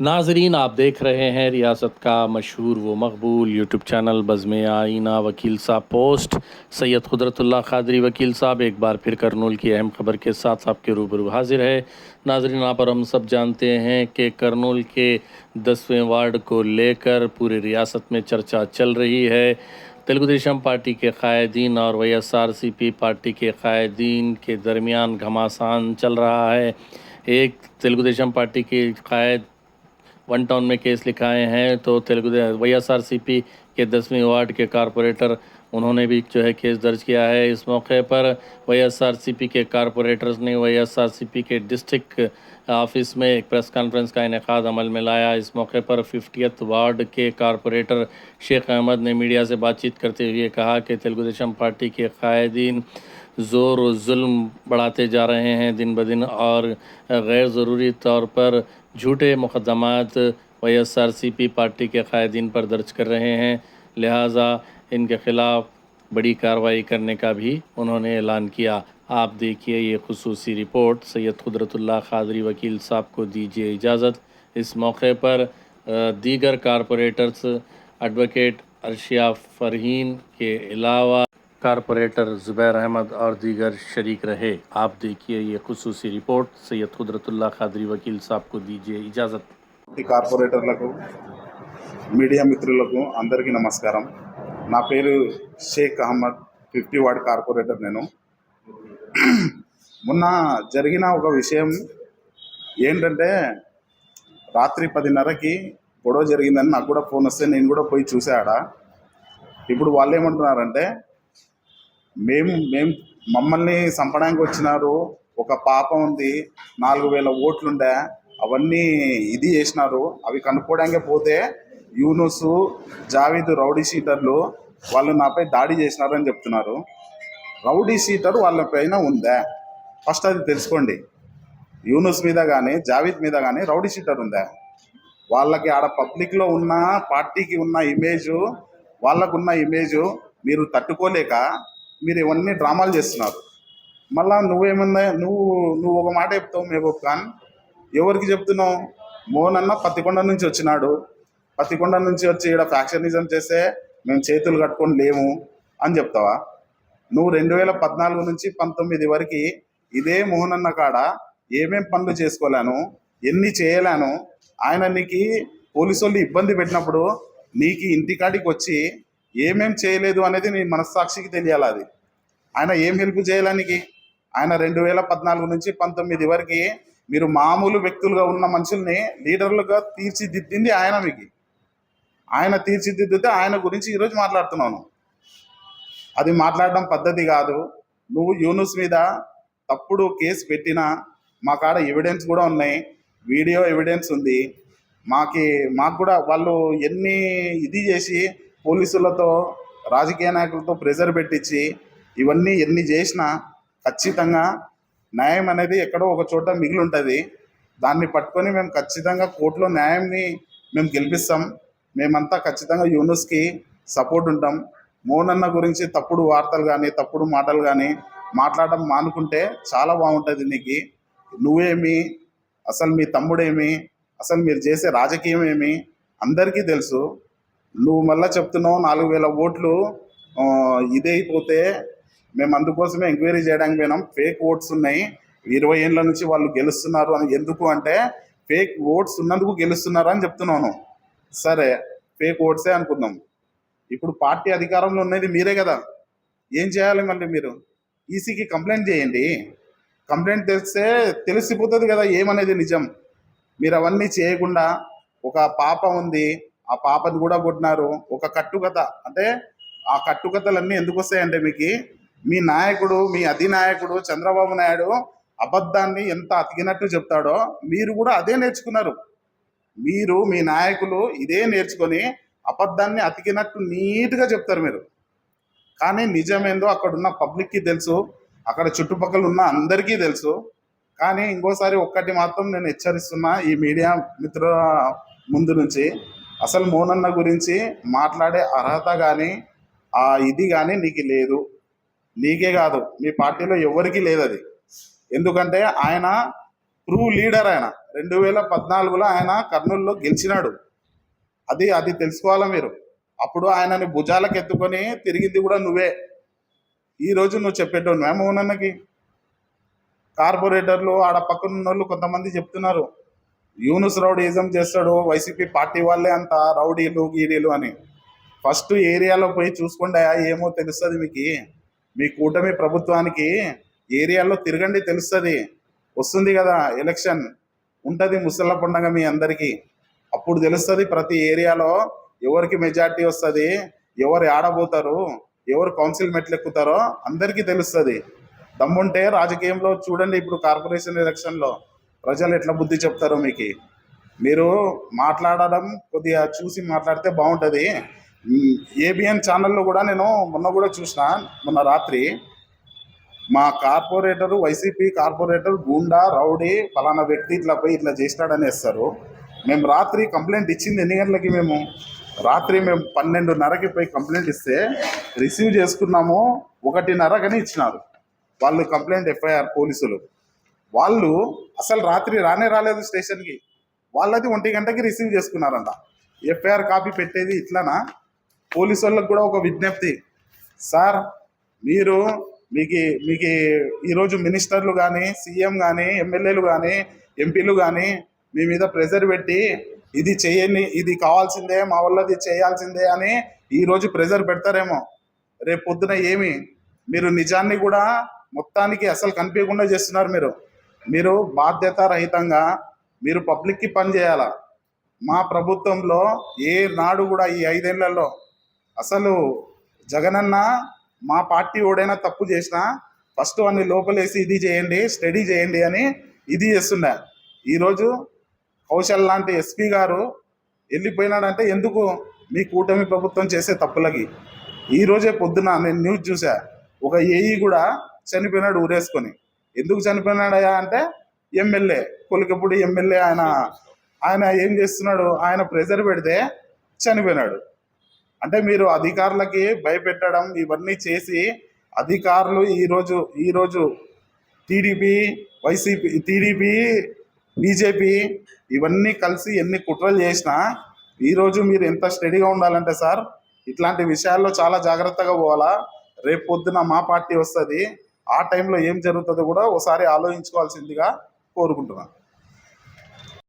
ناظرین، آپ دیکھ رہے ہیں ریاست کا مشہور و مقبول یوٹیوب چینل بزم آئینہ وکیل صاحب پوسٹ۔ سید قدرت اللہ قادری وکیل صاحب، ایک بار پھر کرنول کی اہم خبر کے ساتھ آپ کے روبرو حاضر ہے ناظرین، آپ اور ہم سب جانتے ہیں کہ کرنول کے دسویں وارڈ کو لے کر پورے ریاست میں چرچا چل رہی ہے۔ تلگو دیشم پارٹی کے قائدین اور وی ایس آر سی پی پارٹی کے قائدین کے درمیان گھماسان چل رہا ہے۔ ایک تلگو دیشم پارٹی کے قائد ون ٹاؤن میں کیس لکھائے ہیں تو تیلگو وائی ایس آر سی پی کے دسویں وارڈ کے کارپوریٹر انہوں نے بھی جو ہے کیس درج کیا ہے۔ اس موقع پر وائی ایس آر سی پی کے کارپوریٹرز نے وائی ایس آر سی پی کے ڈسٹرک آفس میں ایک پریس کانفرنس کا انعقاد عمل میں لایا۔ اس موقع پر ففٹیت وارڈ کے کارپوریٹر شیخ احمد نے میڈیا سے بات چیت کرتے ہوئے کہا کہ تیلگو دیشم پارٹی کے قائدین زور و ظلم بڑھاتے جا رہے ہیں دن بدن اور غیر ضروری طور پر جھوٹے مقدمات وی ایس آر سی پی پارٹی کے قائدین پر درج کر رہے ہیں۔ لہٰذا ان کے خلاف بڑی کارروائی کرنے کا بھی انہوں نے اعلان کیا۔ آپ دیکھیے یہ خصوصی رپورٹ، سید قدرت اللہ قادری وکیل صاحب کو دیجیے اجازت۔ اس موقع پر دیگر کارپوریٹرز، ایڈوکیٹ ارشیا فرحین کے علاوہ corporator Zubair Ahmad और दीगर शरीक रहे आप देखिए ये खसूसी रिपोर्ट सैयद कुदरतुल्ला खादरी वकील साहब को दीजिए इजाज़त ఈ కార్పొరేటర్లకు మీడియా మిత్రులకు అందరికీ నమస్కారం నా పేరు Sheikh Ahmed fifty ward corporator నేను మొన్న జరిగిన ఒక విషయం ఏంటంటే రాత్రి పదిన్నరకి గొడవ జరిగిందని నాకు కూడా ఫోన్ వస్తే నేను కూడా పోయి చూసాడ ఇప్పుడు వాళ్ళు ఏమంటున్నారంటే మేము మేము మమ్మల్ని చంపడానికి వచ్చినారు. ఒక పాప ఉంది. నాలుగు వేల ఓట్లుండే. అవన్నీ ఇది చేసినారు. అవి కనుక్కోవడానికి పోతే యూనుస్ జావీద్ రౌడీ షీటర్లు వాళ్ళు నాపై దాడి చేసినారని చెప్తున్నారు. రౌడీ షీటర్ వాళ్ళ పైన ఉందా? ఫస్ట్ అది తెలుసుకోండి. యూనుస్ మీద కానీ జావీద్ మీద కానీ రౌడీ షీటర్ ఉందా? వాళ్ళకి ఆడ పబ్లిక్లో ఉన్న పార్టీకి ఉన్న ఇమేజ్ వాళ్ళకున్న ఇమేజ్ మీరు తట్టుకోలేక మీరు ఇవన్నీ డ్రామాలు చేస్తున్నారు. మళ్ళా నువ్వేమన్నా నువ్వు నువ్వు ఒక మాట చెప్తావు మేబూబ్ ఖాన్. ఎవరికి చెప్తున్నావు? మోహన్ అన్న పత్తికొండ నుంచి వచ్చినాడు. పత్తికొండ నుంచి వచ్చి ఇక్కడ ఫ్యాక్షనిజం చేస్తే మేము చేతులు కట్టుకొని లేము అని చెప్తావా? నువ్వు రెండు వేల పద్నాలుగు నుంచి పంతొమ్మిది వరకు ఇదే మోహన్ అన్న కాడ ఏమేం పనులు చేసుకోలేను ఎన్ని చేయలేను ఆయన నీకు పోలీసు వాళ్ళు ఇబ్బంది పెట్టినప్పుడు నీకు ఇంటికాడికి వచ్చి ఏమేం చేయలేదు అనేది నీ మనస్సాక్షికి తెలియాలి అది. ఆయన ఏం హెల్ప్ చేయడానికి ఆయన రెండు వేల పద్నాలుగు నుంచి పంతొమ్మిది వరకు మీరు మామూలు వ్యక్తులుగా ఉన్న మనుషుల్ని లీడర్లుగా తీర్చిదిద్దింది ఆయన మీకు. ఆయన తీర్చిదిద్దితే ఆయన గురించి ఈరోజు మాట్లాడుతున్నాను. అది మాట్లాడడం పద్ధతి కాదు. నువ్వు యూనుస్ మీద తప్పుడు కేసు పెట్టినా మా కాడ ఎవిడెన్స్ కూడా ఉన్నాయి. వీడియో ఎవిడెన్స్ ఉంది. మాకి మాకు కూడా వాళ్ళు ఎన్ని ఇది చేసి పోలీసులతో రాజకీయ నాయకులతో ప్రెజర్ పెట్టించి ఇవన్నీ ఎన్ని చేసినా ఖచ్చితంగా న్యాయం అనేది ఎక్కడో ఒక చోట మిగిలి ఉంటుంది దాన్ని పట్టుకొని మేము ఖచ్చితంగా కోర్టులో న్యాయాన్ని మేము గెలిపిస్తాం. మేమంతా ఖచ్చితంగా యూనుస్కి సపోర్ట్ ఉంటాం. మోనన్న గురించి తప్పుడు వార్తలు కానీ తప్పుడు మాటలు కానీ మాట్లాడడం మానుకుంటే చాలా బాగుంటుంది నీకు. నువ్వేమి? అసలు మీ తమ్ముడేమి? అసలు మీరు చేసే రాజకీయం ఏమి? అందరికీ తెలుసు. నువ్వు మళ్ళీ చెప్తున్నావు నాలుగు వేల ఓట్లు ఇదైపోతే మేము అందుకోసమే ఎంక్వైరీ చేయడానికి పోయినాం. ఫేక్ ఓట్స్ ఉన్నాయి. ఇరవై ఏళ్ళ నుంచి వాళ్ళు గెలుస్తున్నారు అని ఎందుకు అంటే ఫేక్ ఓట్స్ ఉన్నందుకు గెలుస్తున్నారు అని చెప్తున్నాను. సరే ఫేక్ ఓట్సే అనుకుందాం. ఇప్పుడు పార్టీ అధికారంలో ఉన్నది మీరే కదా. ఏం చేయాలి మళ్ళీ మీరు? ఈసీకి కంప్లైంట్ చేయండి. కంప్లైంట్ తెస్తే తెలిసిపోతుంది కదా ఏమనేది నిజం. మీరు అవన్నీ చేయకుండా ఒక పాప ఉంది ఆ పాపని కూడా కొట్టినారు. ఒక కట్టుకథ. అంటే ఆ కట్టుకథలన్నీ ఎందుకు వస్తాయంటే మీకు మీ నాయకుడు మీ అధినాయకుడు చంద్రబాబు నాయుడు అబద్ధాన్ని ఎంత అతికినట్టు చెప్తాడో మీరు కూడా అదే నేర్చుకున్నారు. మీరు మీ నాయకులు ఇదే నేర్చుకొని అబద్ధాన్ని అతికినట్టు నీట్గా చెప్తారు మీరు. కానీ నిజమేందో అక్కడ ఉన్న పబ్లిక్కి తెలుసు అక్కడ చుట్టుపక్కల ఉన్న అందరికీ తెలుసు. కానీ ఇంకోసారి ఒక్కటి మాత్రం నేను హెచ్చరిస్తున్నా ఈ మీడియా మిత్రుల ముందు నుంచి. అసలు మోనన్న గురించి మాట్లాడే అర్హత కానీ ఆ ఇది కానీ నీకు లేదు. నీకే కాదు మీ పార్టీలో ఎవరికీ లేదు అది ఎందుకంటే ఆయన ట్రూ లీడర్ ఆయన. రెండు వేల పద్నాలుగులో ఆయన కర్నూలులో గెలిచినాడు. అది అది తెలుసుకోవాలా మీరు? అప్పుడు ఆయనని భుజాలకు ఎత్తుకొని తిరిగింది కూడా నువ్వే. ఈ రోజు నువ్వు చెప్పేటోను మేమోనన్నకి కార్పొరేటర్లు ఆడ పక్కన ఉన్నోళ్ళు కొంతమంది చెప్తున్నారు. యూనుస్ రౌడీజం చేస్తాడు వైసీపీ పార్టీ వాళ్ళే అంత రౌడీలు గీడీలు అని. ఫస్ట్ ఏరియాలో పోయి చూసుకోండి ఏమో తెలుస్తుంది మీకు? మీ కూటమి ప్రభుత్వానికి ఏరియాలో తిరగండి తెలుస్తుంది. వస్తుంది కదా ఎలక్షన్. ఉంటుంది ముసళ్ళ పండగ మీ అందరికీ. అప్పుడు తెలుస్తుంది ప్రతి ఏరియాలో ఎవరికి మెజార్టీ వస్తుంది ఎవరు ఆడబోతారు ఎవరు కౌన్సిల్ మెట్లు ఎక్కుతారో అందరికీ తెలుస్తుంది. దమ్ముంటే రాజకీయంలో చూడండి ఇప్పుడు కార్పొరేషన్ ఎలక్షన్లో ప్రజలు ఎట్లా బుద్ధి చెప్తారో మీకు. మీరు మాట్లాడడం కొద్దిగా చూసి మాట్లాడితే బాగుంటుంది. ఏబిఎన్ ఛానల్లో కూడా నేను మొన్న కూడా చూసిన మొన్న రాత్రి మా corporator YCP corporator goonda rowdy ఫలానా వ్యక్తి ఇట్లా పోయి ఇట్లా చేసినాడని వేస్తారు. మేము రాత్రి కంప్లైంట్ ఇచ్చింది ఎన్ని గంటలకి మేము? రాత్రి మేము పన్నెండున్నరకి పోయి కంప్లైంట్ ఇస్తే రిసీవ్ చేసుకున్నాము ఒకటిన్నరకని ఇచ్చినారు. వాళ్ళు కంప్లైంట్ ఎఫ్ఐఆర్ పోలీసులు. వాళ్ళు అసలు రాత్రి రానే రాలేదు స్టేషన్కి. వాళ్ళది ఒంటి గంటకి రిసీవ్ చేసుకున్నారంట. ఎఫ్ఐఆర్ కాపీ పెట్టేది ఇట్లానా? పోలీసు వాళ్ళకి కూడా ఒక విజ్ఞప్తి. సార్ మీరు మీకు మీకు ఈరోజు మినిస్టర్లు కానీ సీఎం కానీ ఎమ్మెల్యేలు కానీ ఎంపీలు కానీ మీ మీద ప్రెజర్ పెట్టి ఇది చేయండి ఇది కావాల్సిందే మా వల్లది చేయాల్సిందే అని ఈరోజు ప్రెజర్ పెడతారేమో. రేపు పొద్దున ఏమి? మీరు నిజాన్ని కూడా మొత్తానికి అసలు కనిపించకుండా చేస్తున్నారు మీరు. మీరు బాధ్యత రహితంగా మీరు పబ్లిక్కి పని చేయాలా? మా ప్రభుత్వంలో ఏ నాడు కూడా ఈ ఐదేళ్ళలో అసలు జగనన్న మా పార్టీ ఓడైనా తప్పు చేసినా ఫస్ట్ అన్ని లోపలేసి ఇది చేయండి స్టడీ చేయండి అని ఇది చేస్తుండే. ఈరోజు కౌశల్ లాంటి ఎస్పీ గారు వెళ్ళిపోయినాడంటే ఎందుకు మీ కూటమి ప్రభుత్వం చేసే తప్పులకి? ఈరోజే పొద్దున నేను న్యూస్ చూసా ఒక ఏఈ కూడా చనిపోయినాడు ఊరేసుకొని. ఎందుకు చనిపోయినాడయా అంటే ఎమ్మెల్యే కొలికపూడి ఎమ్మెల్యే ఆయన ఆయన ఏం చేస్తున్నాడు ఆయన ప్రెజర్ పెడితే చనిపోయినాడు. అంటే మీరు అధికారులకి భయపెట్టడం ఇవన్నీ చేసి అధికారులు ఈరోజు ఈరోజు టీడీపీ వైసీపీ టీడీపీ బీజేపీ ఇవన్నీ కలిసి ఎన్ని కుట్రలు చేసినా ఈరోజు మీరు ఎంత స్టడీగా ఉండాలంటే సార్ ఇట్లాంటి విషయాల్లో చాలా జాగ్రత్తగా పోవాలా. రేపు పొద్దున మా పార్టీ వస్తుంది. ఆ టైంలో ఏం జరుగుతుందో కూడా ఒకసారి ఆలోచించుకోవాల్సిందిగా కోరుకుంటున్నాను.